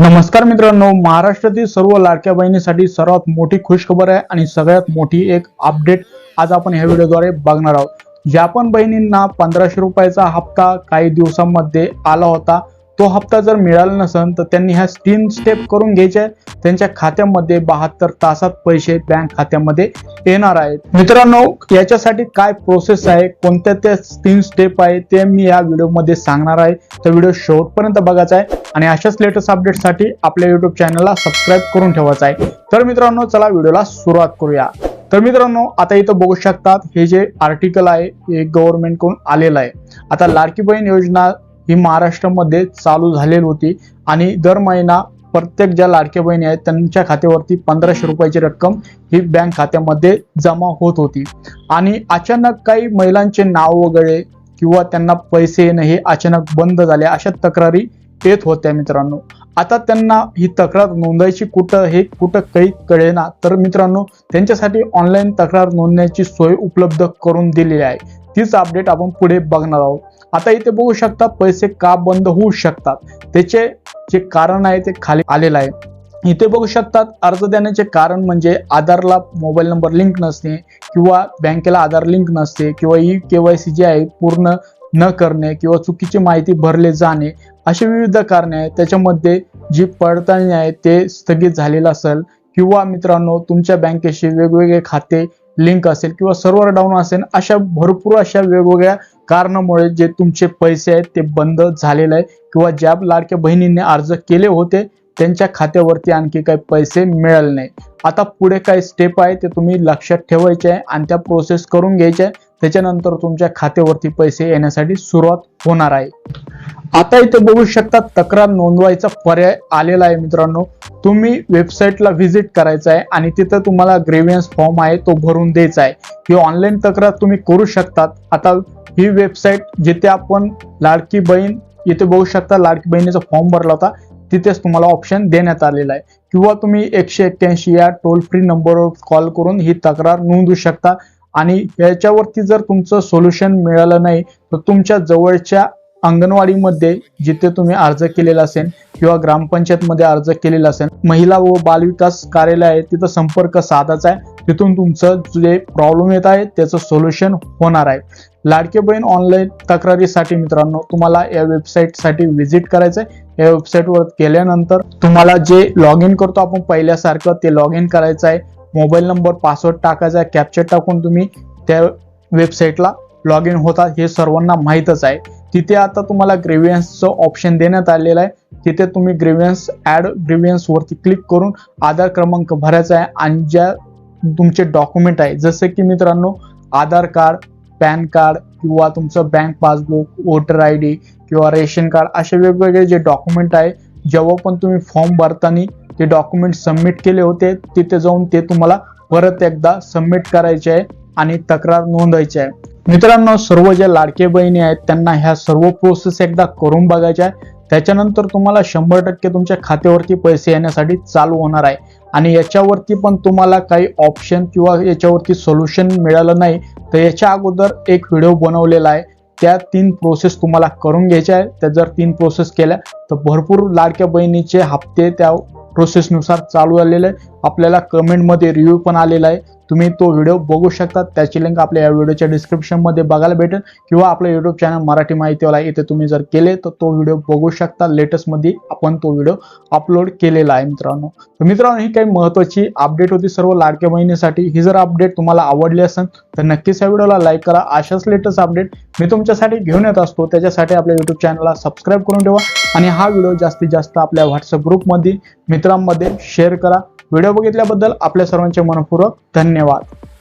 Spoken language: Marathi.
नमस्कार मित्रांनो महाराष्ट्रातील सर्व लाडक्या बहिणीसाठी सर्वात मोठी खुशखबर आहे आणि सगळ्यात मोठी एक अपडेट आज आपण ह्या व्हिडिओद्वारे बघणार आहोत. ज्या पण बहिणींना पंधराशे रुपयाचा हप्ता काही दिवसांमध्ये आला होता तो हप्ता जर मिळाला नसेल तर त्यांनी ह्या तीन स्टेप करून घ्यायच्या आहे. त्यांच्या खात्यामध्ये बहात्तर तासात पैसे बँक खात्यामध्ये येणार आहेत. मित्रांनो याच्यासाठी काय प्रोसेस आहे कोणत्या त्या तीन स्टेप आहे ते मी या व्हिडिओमध्ये सांगणार आहे. तर व्हिडिओ शेवटपर्यंत बघायचा आहे. आणि अशाच लेटेस्ट अपडेटसाठी आपल्या युट्यूब चॅनलला सबस्क्राईब करून ठेवायचं आहे. तर मित्रांनो चला व्हिडिओला सुरुवात करूया. तर मित्रांनो आता इथं बघू शकतात हे जे आर्टिकल आहे हे गव्हर्नमेंटकडून आलेलं आहे. आता लाडकी बहीण योजना ही महाराष्ट्रामध्ये चालू झालेली होती आणि दर महिना प्रत्येक ज्या लाडक्या बहिणी आहेत त्यांच्या खात्यावरती पंधराशे रुपयाची रक्कम ही बँक खात्यामध्ये जमा होत होती. आणि अचानक काही महिलांचे नाव वगैरे किंवा त्यांना पैसे येणं हे अचानक बंद झाले. अशा तक्रारी येत होत्या मित्रांनो. आता त्यांना ही तक्रार नोंदायची कुठं हे कुठं काही कळेना. तर मित्रांनो त्यांच्यासाठी ऑनलाईन तक्रार नोंदण्याची सोय उपलब्ध करून दिलेली आहे. तीच अपडेट आपण पुढे बघणार आहोत. आता इथे बघू शकता पैसे का बंद होऊ शकतात? त्याचे जे कारण आहे ते खाली आलेलं आहे. इथे बघू शकतात अर्ज देण्याचे कारण म्हणजे आधारला मोबाईल नंबर लिंक नसणे किंवा बँकेला आधार लिंक नसते किंवा ई के वाय सी जे आहे पूर्ण न करणे किंवा चुकीची माहिती भरले जाणे अशी विविध कारणे आहेत. त्याच्यामध्ये जी पडताळणी आहे ते स्थगित झालेलं असेल किंवा मित्रांनो तुमच्या बँकेशी वेगवेगळे खाते लिंक असेल किंवा सर्व्हर डाऊन असेल अशा भरपूर अशा वेगवेगळ्या कारणामुळे जे तुमचे पैसे आहेत ते बंद झालेले आहे किंवा ज्या लाडक्या बहिणींनी अर्ज केले होते त्यांच्या खात्यावरती आणखी काही पैसे मिळाले नाही. आता पुढे काय स्टेप आहे ते तुम्ही लक्षात ठेवायचे आहे आणि त्या प्रोसेस करून घ्यायच्या आहे. त्याच्यानंतर तुमच्या खात्यावरती पैसे येण्यासाठी सुरुवात होणार आहे. आता इथे बघू शकता तक्रार नोंदवायचा पर्याय आलेला आहे मित्रांनो. तुम्ही वेबसाईटला व्हिजिट करायचं आहे आणि तिथं तुम्हाला ग्रेव्हियन्स फॉर्म आहे तो भरून द्यायचा आहे. ही ऑनलाईन तक्रार तुम्ही करू शकतात. आता ही वेबसाईट जिथे आपण लाडकी बहीण इथे बघू शकता लाडकी बहिणीचा फॉर्म भरला होता तिथेच तुम्हाला ऑप्शन देण्यात आलेला आहे. किंवा तुम्ही एकशे एक्क्याऐंशी या टोल फ्री नंबरवर कॉल करून ही तक्रार नोंदवू शकता. आणि याच्यावरती जर तुमचं सोल्युशन मिळालं नाही तर तुमच्या जवळच्या अंगणवाडीमध्ये जिथे तुम्ही अर्ज केलेला असेल किंवा ग्रामपंचायतमध्ये अर्ज केलेला असेल महिला व बालविकास कार्यालय आहे तिथं संपर्क साधायचा आहे. तिथून तुमचं जे प्रॉब्लेम येत आहे त्याचं सोल्युशन होणार आहे. लाडके बहीण ऑनलाईन तक्रारीसाठी मित्रांनो तुम्हाला या वेबसाईटसाठी व्हिजिट करायचं आहे या वेबसाईटवर केल्यानंतर तुम्हाला जे लॉग इन करतो आपण पहिल्यासारखं ते लॉग इन करायचं आहे. मोबाईल नंबर पासवर्ड टाकायचा आहे कॅप्चर टाकून तुम्ही त्या वेबसाईटला लॉग इन होतात हे सर्वांना माहीतच आहे. तिथे आता तुम्हाला ग्रेव्हियन्सचं ऑप्शन देण्यात आलेलं आहे. तिथे तुम्ही ग्रेव्हियन्स ऍड ग्रेव्हियन्सवरती क्लिक करून आधार क्रमांक भरायचा आहे आणि ज्या तुमचे डॉक्युमेंट आहे जसे की मित्रांनो आधार कार्ड पॅन कार्ड किंवा तुमचं bank passbook voter I D किंवा रेशन कार्ड असे वेगवेगळे जे डॉक्युमेंट आहे जेव्हा पण तुम्ही फॉर्म भरताना ते डॉक्युमेंट सबमिट केले होते तिथे जाऊन ते तुम्हाला परत एकदा सबमिट करायचे आहे आणि तक्रार नोंदवायची आहे. मित्रांनो सर्व ज्या लाडके बहिणी आहेत त्यांना ह्या सर्व प्रोसेस एकदा करून बघायच्या आहे. त्याच्यानंतर तुम्हाला शंभर टक्के तुमच्या खात्यावरती पैसे येण्यासाठी चालू होणार आहे. आणि याच्यावरती पण तुम्हाला काही ऑप्शन किंवा याच्यावरती सोल्युशन मिळालं नाही तर याच्या अगोदर एक व्हिडिओ बनवलेला आहे. त्या तीन प्रोसेस तुम्हाला करून घ्यायच्या आहे. त्या जर तीन प्रोसेस केल्या तर भरपूर लाडक्या बहिणीचे हप्ते त्या प्रोसेसनुसार चालू झालेले आहे. आपल्याला कमेंटमध्ये रिव्ह्यू पण आलेला आहे. तुम्ही तो व्हिडिओ बघू शकता. त्याची लिंक आपल्या या व्हिडिओच्या डिस्क्रिप्शनमध्ये बघायला भेटेल. किंवा आपलं युट्यूब चॅनल मराठी माहितीवाला इथे तुम्ही जर केले तर तो व्हिडिओ बघू शकता. लेटेस्टमध्ये आपण तो व्हिडिओ अपलोड केलेला आहे मित्रांनो. तर मित्रांनो ही काही महत्त्वाची अपडेट होती. सर्व लाडक्या बहिणीसाठी ही जर अपडेट तुम्हाला आवडली असेल तर नक्कीच या व्हिडिओला लाईक करा. अशाच लेटेस्ट अपडेट मी तुमच्यासाठी घेऊन येत असतो. त्याच्यासाठी आपल्या युट्यूब चॅनलला सबस्क्राईब करून ठेवा. आणि हा व्हिडिओ जास्तीत जास्त आपल्या व्हॉट्सअप ग्रुपमध्ये मित्रांमध्ये शेअर करा. व्हिडिओ बघितल्याबद्दल आपल्या सर्वांचे मनपूर्वक धन्यवाद.